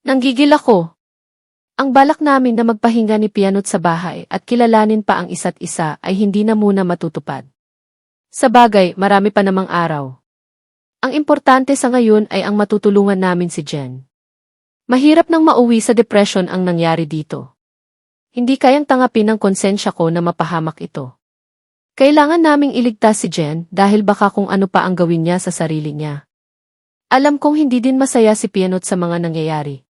Nanggigil ako. Ang balak namin na magpahinga ni Pianot sa bahay at kilalanin pa ang isa't isa ay hindi na muna matutupad. Sa bagay, marami pa namang araw. Ang importante sa ngayon ay ang matutulungan namin si Jen. Mahirap nang mauwi sa depression ang nangyari dito. Hindi kayang tangapin ng konsensya ko na mapahamak ito. Kailangan naming iligtas si Jen dahil baka kung ano pa ang gawin niya sa sarili niya. Alam kong hindi din masaya si Pianot sa mga nangyayari.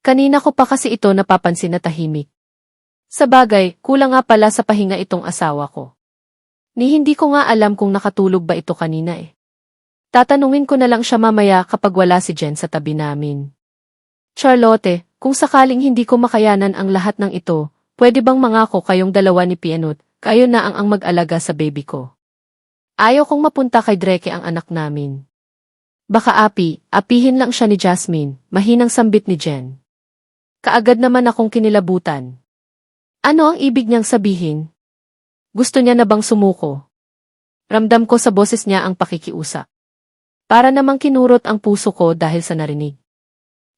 Kanina ko pa kasi ito napapansin na tahimik. Sa bagay, kulang nga pala sa pahinga itong asawa ko. Ni hindi ko nga alam kung nakatulog ba ito kanina eh. Tatanungin ko na lang siya mamaya kapag wala si Jen sa tabi namin. Charlotte, kung sakaling hindi ko makayanan ang lahat ng ito, pwede bang mangako kayong dalawa ni Pianot, kayo na ang ang mag-alaga sa baby ko? Ayaw kong mapunta kay Dreke ang anak namin. Baka api, apihin lang siya ni Jasmine, mahinang sambit ni Jen. Kaagad naman akong kinilabutan. Ano ang ibig niyang sabihin? Gusto niya na bang sumuko? Ramdam ko sa boses niya ang pakikiusap. Para namang kinurot ang puso ko dahil sa narinig.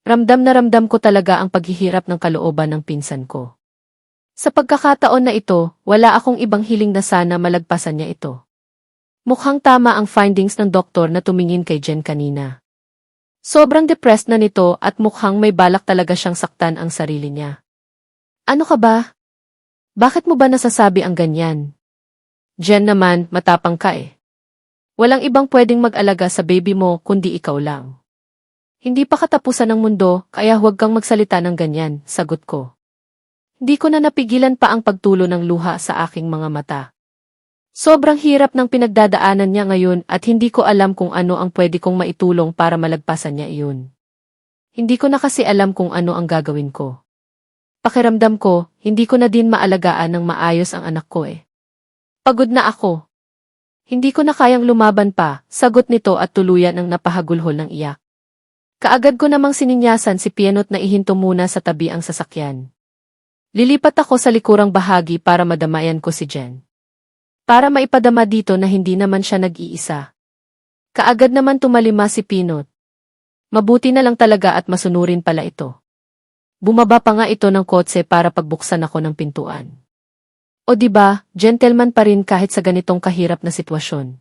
Ramdam na ramdam ko talaga ang paghihirap ng kalooban ng pinsan ko. Sa pagkakataon na ito, wala akong ibang hiling na sana malagpasan niya ito. Mukhang tama ang findings ng doktor na tumingin kay Jen kanina. Sobrang depressed na nito at mukhang may balak talaga siyang saktan ang sarili niya. Ano ka ba? Bakit mo ba nasasabi ang ganyan? Jen naman, matapang ka eh. Walang ibang pwedeng mag-alaga sa baby mo kundi ikaw lang. Hindi pa katapusan ng mundo, kaya huwag kang magsalita ng ganyan, sagot ko. Hindi ko na napigilan pa ang pagtulo ng luha sa aking mga mata. Sobrang hirap ng pinagdadaanan niya ngayon at hindi ko alam kung ano ang pwede kong maitulong para malagpasan niya iyon. Hindi ko na kasi alam kung ano ang gagawin ko. Pakiramdam ko, hindi ko na din maalagaan ng maayos ang anak ko eh. Pagod na ako. Hindi ko na kayang lumaban pa, sagot nito at tuluyan ang napahagulhol ng iyak. Kaagad ko namang sininyasan si Pianot na ihinto muna sa tabi ang sasakyan. Lilipat ako sa likurang bahagi para madamayan ko si Jen. Para maipadama dito na hindi naman siya nag-iisa. Kaagad naman tumalima si Pinot. Mabuti na lang talaga at masunurin pala ito. Bumaba pa nga ito ng kotse para pagbuksan ako ng pintuan. O di ba, gentleman pa rin kahit sa ganitong kahirap na sitwasyon.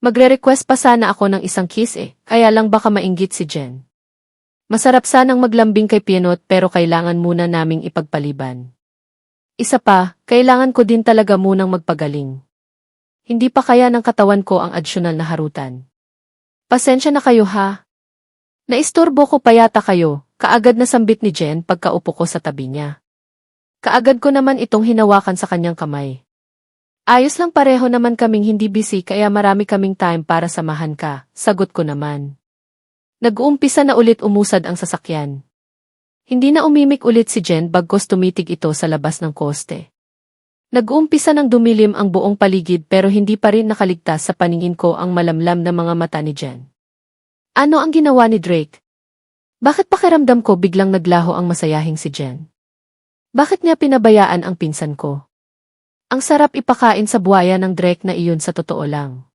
Magre-request pa sana ako ng isang kiss eh, kaya lang baka mainggit si Jen. Masarap sanang maglambing kay Pinot pero kailangan muna naming ipagpaliban. Isa pa, kailangan ko din talaga munang magpagaling. Hindi pa kaya ng katawan ko ang adsyonal na harutan. Pasensya na kayo ha. Naistorbo ko pa yata kayo, kaagad na sambit ni Jen pagkaupo ko sa tabi niya. Kaagad ko naman itong hinawakan sa kanyang kamay. Ayos lang pareho naman kaming hindi busy kaya marami kaming time para samahan ka, sagot ko naman. Nag-uumpisa na ulit umusad ang sasakyan. Hindi na umimik ulit si Jen bagkos tumitig ito sa labas ng koste. Nag-uumpisa ng dumilim ang buong paligid pero hindi pa rin nakaligtas sa paningin ko ang malamlam na mga mata ni Jen. Ano ang ginawa ni Drake? Bakit pakiramdam ko biglang naglaho ang masayahing si Jen? Bakit niya pinabayaan ang pinsan ko? Ang sarap ipakain sa buhaya ng Drake na iyon sa totoo lang.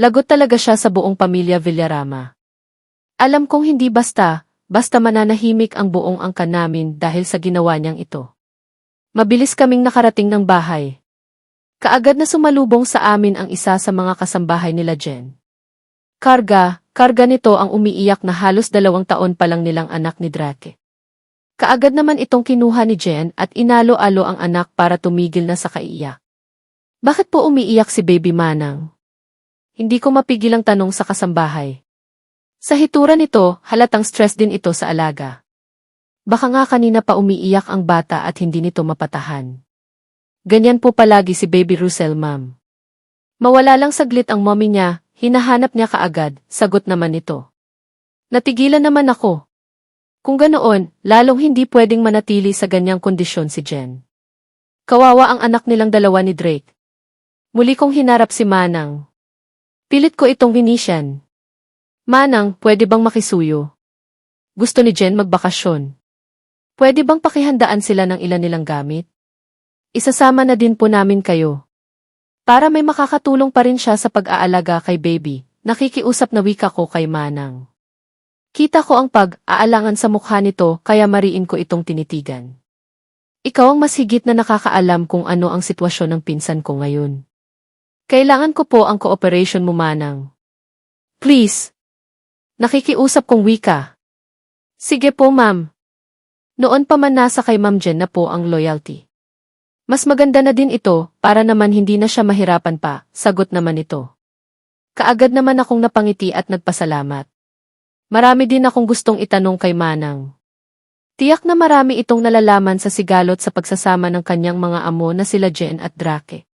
Lagot talaga siya sa buong pamilya Villarama. Alam kong hindi basta, basta mananahimik ang buong angkan namin dahil sa ginawa niyang ito. Mabilis kaming nakarating ng bahay. Kaagad na sumalubong sa amin ang isa sa mga kasambahay nila Jen. Karga, karga nito ang umiiyak na halos dalawang taon pa lang nilang anak ni Drake. Kaagad naman itong kinuha ni Jen at inalo-alo ang anak para tumigil na sa kaiyak. Bakit po umiiyak si Baby Manang? Hindi ko mapigil ang tanong sa kasambahay. Sa hitura nito, halatang stress din ito sa alaga. Baka nga kanina pa umiiyak ang bata at hindi nito mapatahan. Ganyan po palagi si Baby Russell, ma'am. Mawala lang saglit ang mommy niya, hinahanap niya kaagad, sagot naman nito. Natigilan naman ako. Kung ganoon, lalong hindi pwedeng manatili sa ganyang kondisyon si Jen. Kawawa ang anak nilang dalawa ni Drake. Muli kong hinarap si Manang. Pilit ko itong Venetian. Manang, pwede bang makisuyo? Gusto ni Jen magbakasyon. Pwede bang pakihandaan sila ng ilan nilang gamit? Isasama na din po namin kayo. Para may makakatulong pa rin siya sa pag-aalaga kay baby, nakikiusap na wika ko kay Manang. Kita ko ang pag-aalangan sa mukha nito kaya mariin ko itong tinitigan. Ikaw ang mas higit na nakakaalam kung ano ang sitwasyon ng pinsan ko ngayon. Kailangan ko po ang cooperation mo manang. Please. Nakikiusap kong wika. Sige po ma'am. Noon pa man nasa kay Ma'am Jen na po ang loyalty. Mas maganda na din ito para naman hindi na siya mahirapan pa, sagot naman ito. Kaagad naman akong napangiti at nagpasalamat. Marami din akong gustong itanong kay Manang. Tiyak na marami itong nalalaman sa sigalot sa pagsasama ng kanyang mga amo na sila Jen at Drake.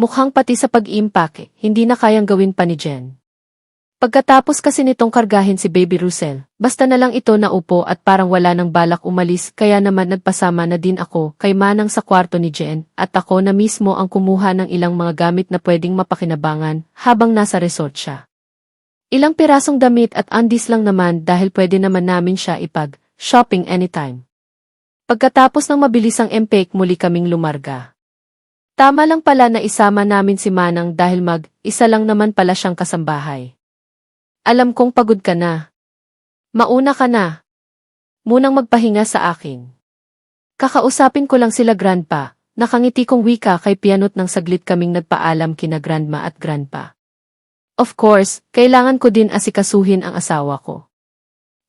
Mukhang pati sa pag-iimpake, hindi na kayang gawin pa ni Jen. Pagkatapos kasi nitong kargahin si Baby Russell, basta na lang ito naupo at parang wala nang balak umalis kaya naman nagpasama na din ako kay Manang sa kwarto ni Jen at ako na mismo ang kumuha ng ilang mga gamit na pwedeng mapakinabangan habang nasa resort siya. Ilang pirasong damit at undies lang naman dahil pwede naman namin siya ipag-shopping anytime. Pagkatapos ng mabilisang empake muli kaming lumarga. Tama lang pala na isama namin si Manang dahil mag-isa lang naman pala siyang kasambahay. Alam kong pagod ka na. Mauna ka na. Munang magpahinga sa akin. Kakausapin ko lang sila grandpa, nakangiti kong wika kay pianot ng saglit kaming nagpaalam kina grandma at grandpa. Of course, kailangan ko din asikasuhin ang asawa ko.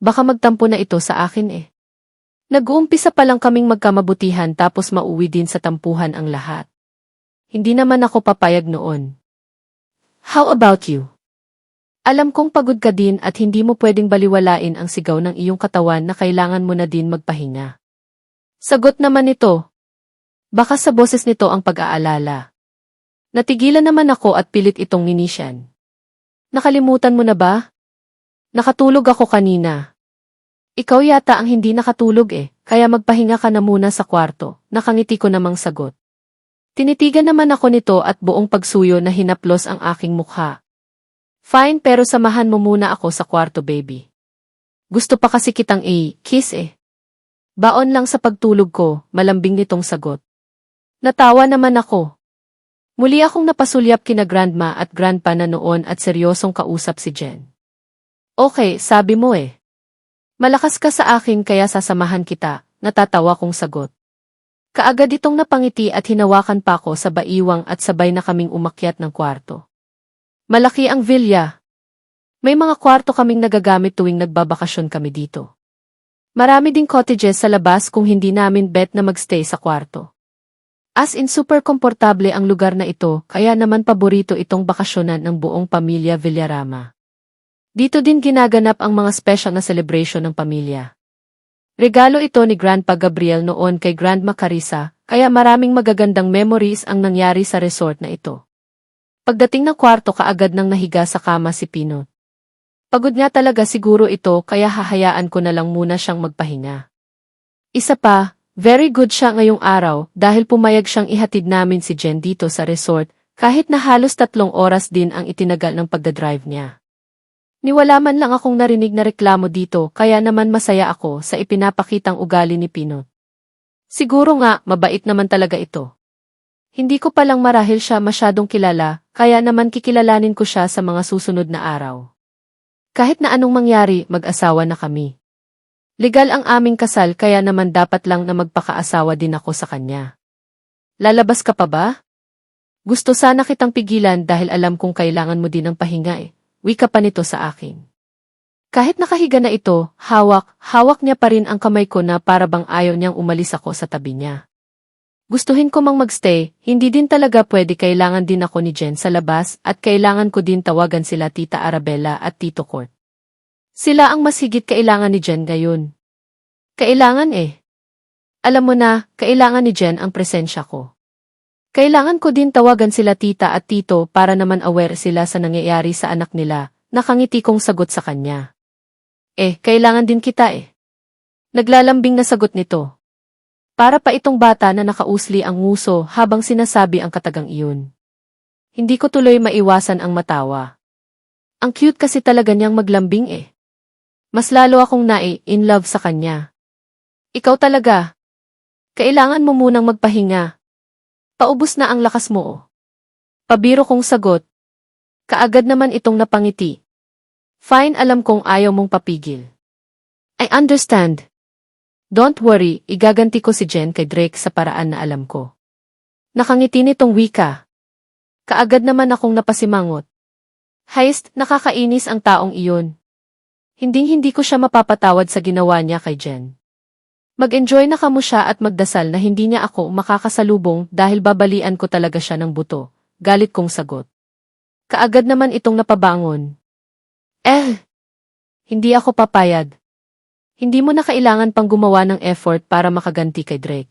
Baka magtampo na ito sa akin eh. Nag-uumpisa pa lang kaming magkamabutihan tapos mauwi din sa tampuhan ang lahat. Hindi naman ako papayag noon. How about you? Alam kong pagod ka din at hindi mo pwedeng baliwalain ang sigaw ng iyong katawan na kailangan mo na din magpahinga. Sagot naman nito. Baka sa boses nito ang pag-aalala. Natigilan naman ako at pilit itong ninisyan. Nakalimutan mo na ba? Nakatulog ako kanina. Ikaw yata ang hindi nakatulog eh, kaya magpahinga ka na muna sa kwarto, nakangiti ko namang sagot. Tinitigan naman ako nito at buong pagsuyo na hinaplos ang aking mukha. Fine pero samahan mo muna ako sa kwarto baby. Gusto pa kasi kitang i-kiss eh. Baon lang sa pagtulog ko, malambing nitong sagot. Natawa naman ako. Muli akong napasulyap kina grandma at grandpa na noon at seryosong kausap si Jen. Okay, sabi mo eh. Malakas ka sa akin kaya sasamahan kita, natatawa kong sagot. Kaagad itong napangiti at hinawakan pa ako sa baiwang at sabay na kaming umakyat ng kwarto. Malaki ang villa. May mga kwarto kaming nagagamit tuwing nagbabakasyon kami dito. Marami ding cottages sa labas kung hindi namin bet na magstay sa kwarto. As in super komportable ang lugar na ito, kaya naman paborito itong bakasyonan ng buong pamilya Villarama. Dito din ginaganap ang mga special na celebration ng pamilya. Regalo ito ni Grandpa Gabriel noon kay Grandma Carissa, kaya maraming magagandang memories ang nangyari sa resort na ito. Pagdating ng kwarto kaagad nang nahiga sa kama si Pinot. Pagod nga talaga siguro ito kaya hahayaan ko na lang muna siyang magpahinga. Isa pa, very good siya ngayong araw dahil pumayag siyang ihatid namin si Jen dito sa resort kahit na halos tatlong oras din ang itinagal ng pagdadrive niya. Niwala man lang akong narinig na reklamo dito kaya naman masaya ako sa ipinapakitang ugali ni Pinot. Siguro nga, mabait naman talaga ito. Hindi ko palang marahil siya masyadong kilala, kaya naman kikilalanin ko siya sa mga susunod na araw. Kahit na anong mangyari, mag-asawa na kami. Legal ang aming kasal kaya naman dapat lang na magpakaasawa din ako sa kanya. Lalabas ka pa ba? Gusto sana kitang pigilan dahil alam kong kailangan mo din ng pahinga eh. Wika pa nito sa akin. Kahit nakahiga na ito, hawak, hawak niya pa rin ang kamay ko na para bang ayaw niyang umalis ako sa tabi niya. Gustuhin ko mang magstay, hindi din talaga pwede kailangan din ako ni Jen sa labas at kailangan ko din tawagan sila Tita Arabella at Tito Court. Sila ang mas higit kailangan ni Jen ngayon. Kailangan eh. Alam mo na, kailangan ni Jen ang presensya ko. Kailangan ko din tawagan sila tita at tito para naman aware sila sa nangyayari sa anak nila, nakangiti kong sagot sa kanya. Eh, kailangan din kita eh. Naglalambing na sagot nito. Para pa itong bata na nakausli ang nguso habang sinasabi ang katagang iyon. Hindi ko tuloy maiwasan ang matawa. Ang cute kasi talaga niyang maglambing eh. Mas lalo akong nai-in love sa kanya. Ikaw talaga. Kailangan mo munang magpahinga. Paubos na ang lakas mo. Pabiro kong sagot. Kaagad naman itong napangiti. Fine, alam kong ayaw mong papigil. I understand. Don't worry, igaganti ko si Jen kay Drake sa paraan na alam ko. Nakangiti nitong wika. Kaagad naman akong napasimangot. Heist, nakakainis ang taong iyon. Hinding-hindi ko siya mapapatawad sa ginawa niya kay Jen. Mag-enjoy na kamo siya at magdasal na hindi niya ako makakasalubong dahil babalian ko talaga siya ng buto. Galit kong sagot. Kaagad naman itong napabangon. Eh, hindi ako papayag. Hindi mo na kailangan pang gumawa ng effort para makaganti kay Drake.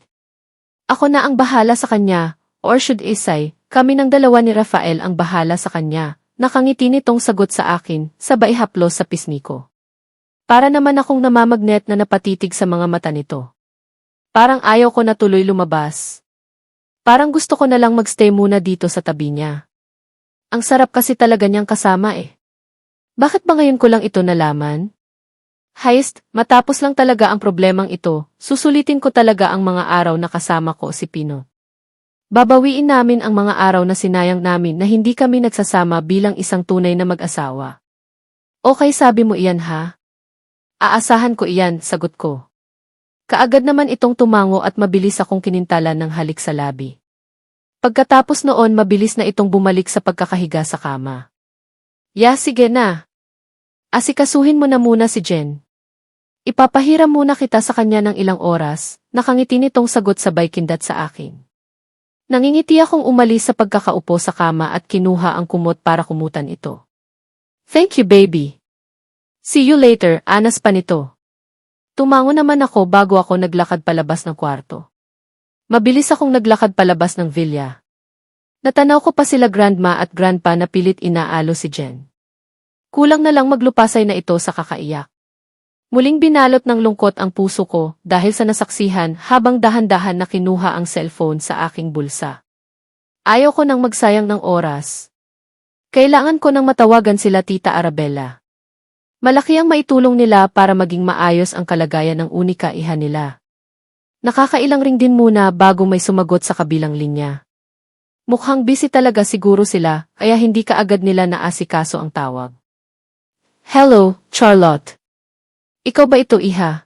Ako na ang bahala sa kanya, or should I say, kami ng dalawa ni Rafael ang bahala sa kanya. Nakangiti nitong sagot sa akin, sabay haplos sa pisngi ko. Para naman akong namamagnet na napatitig sa mga mata nito. Parang ayaw ko na tuloy lumabas. Parang gusto ko na lang magstay muna dito sa tabi niya. Ang sarap kasi talaga niyang kasama eh. Bakit ba ngayon ko lang ito nalaman? Heist, matapos lang talaga ang problemang ito, susulitin ko talaga ang mga araw na kasama ko si Pino. Babawiin namin ang mga araw na sinayang namin na hindi kami nagsasama bilang isang tunay na mag-asawa. Okay sabi mo iyan ha? Aasahan ko iyan, sagot ko. Kaagad naman itong tumango at mabilis akong kinintalan ng halik sa labi. Pagkatapos noon mabilis na itong bumalik sa pagkakahiga sa kama. Ya sige na. Asikasuhin mo na muna si Jen. Ipapahiram muna kita sa kanya ng ilang oras, nakangiti nitong sagot sabay kindat sa akin. Nangingiti akong umalis sa pagkakaupo sa kama at kinuha ang kumot para kumutan ito. Thank you baby. See you later, anas pa nito. Tumango naman ako bago ako naglakad palabas ng kwarto. Mabilis akong naglakad palabas ng villa. Natanaw ko pa sila grandma at grandpa na pilit inaalo si Jen. Kulang na lang maglupasay na ito sa kakaiyak. Muling binalot ng lungkot ang puso ko dahil sa nasaksihan habang dahan-dahan na kinuha ang cellphone sa aking bulsa. Ayaw ko nang magsayang ng oras. Kailangan ko nang matawagan sila Tita Arabella. Malaki ang maitulong nila para maging maayos ang kalagayan ng unika iha nila. Nakakailang ring din muna bago may sumagot sa kabilang linya. Mukhang busy talaga siguro sila, kaya hindi kaagad nila naasikaso ang tawag. Hello, Charlotte. Ikaw ba ito, iha?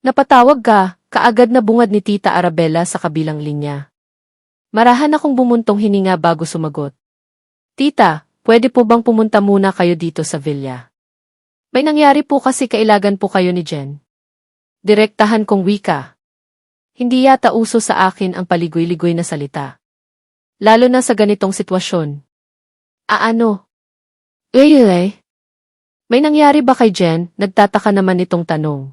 Napatawag ka, kaagad na bungad ni Tita Arabella sa kabilang linya. Marahan akong bumuntong hininga bago sumagot. Tita, pwede po bang pumunta muna kayo dito sa villa? May nangyari po kasi kailagan po kayo ni Jen. Direktahan kong wika. Hindi yata uso sa akin ang paligoy-ligoy na salita. Lalo na sa ganitong sitwasyon. Aano? Really? May nangyari ba kay Jen? Nagtataka naman itong tanong.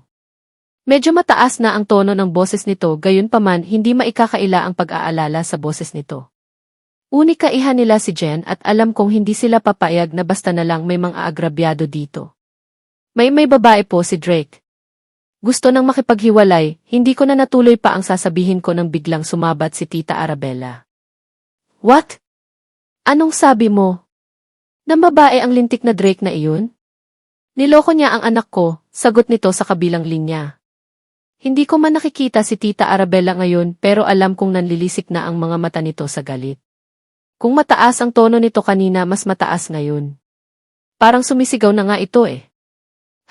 Medyo mataas na ang tono ng boses nito gayon paman hindi maikakaila ang pag-aalala sa boses nito. Unika iha nila si Jen at alam kong hindi sila papayag na basta na lang may mga agrabyado dito. May may babae po si Drake. Gusto nang makipaghiwalay, hindi ko na natuloy pa ang sasabihin ko nang biglang sumabat si Tita Arabella. What? Anong sabi mo? Na babae ang lintik na Drake na iyon? Niloko niya ang anak ko, sagot nito sa kabilang linya. Hindi ko man nakikita si Tita Arabella ngayon pero alam kong nanlilisik na ang mga mata nito sa galit. Kung mataas ang tono nito kanina mas mataas ngayon. Parang sumisigaw na nga ito eh.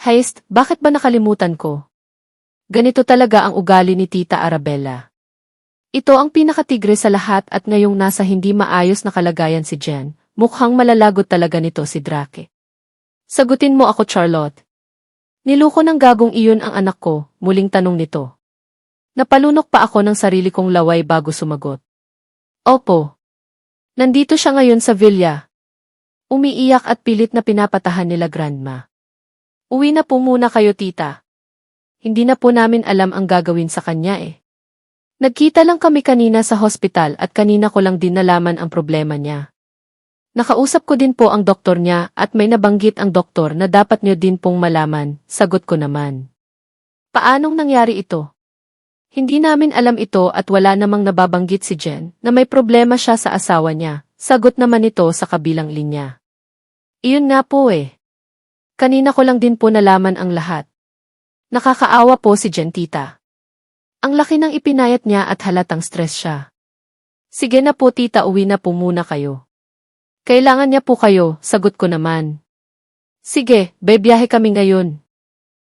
Heist, bakit ba nakalimutan ko? Ganito talaga ang ugali ni Tita Arabella. Ito ang pinakatigre sa lahat at ngayong nasa hindi maayos na kalagayan si Jen, mukhang malalagot talaga nito si Drake. Sagutin mo ako Charlotte. Niluko ng gagong iyon ang anak ko, muling tanong nito. Napalunok pa ako ng sarili kong laway bago sumagot. Opo. Nandito siya ngayon sa villa. Umiiyak at pilit na pinapatahan nila grandma. Uwi na po muna kayo tita. Hindi na po namin alam ang gagawin sa kanya eh. Nagkita lang kami kanina sa hospital at kanina ko lang din nalaman ang problema niya. Nakausap ko din po ang doktor niya at may nabanggit ang doktor na dapat niyo din pong malaman, sagot ko naman. Paanong nangyari ito? Hindi namin alam ito at wala namang nababanggit si Jen na may problema siya sa asawa niya, sagot naman ito sa kabilang linya. Iyon nga po eh. Kanina ko lang din po nalaman ang lahat. Nakakaawa po si Gentita. Ang laki ng ipinayat niya at halatang stress siya. Sige na po tita uwi na po muna kayo. Kailangan niya po kayo, sagot ko naman. Sige, bebiyahe kami ngayon.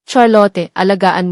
Charlotte, alagaan mo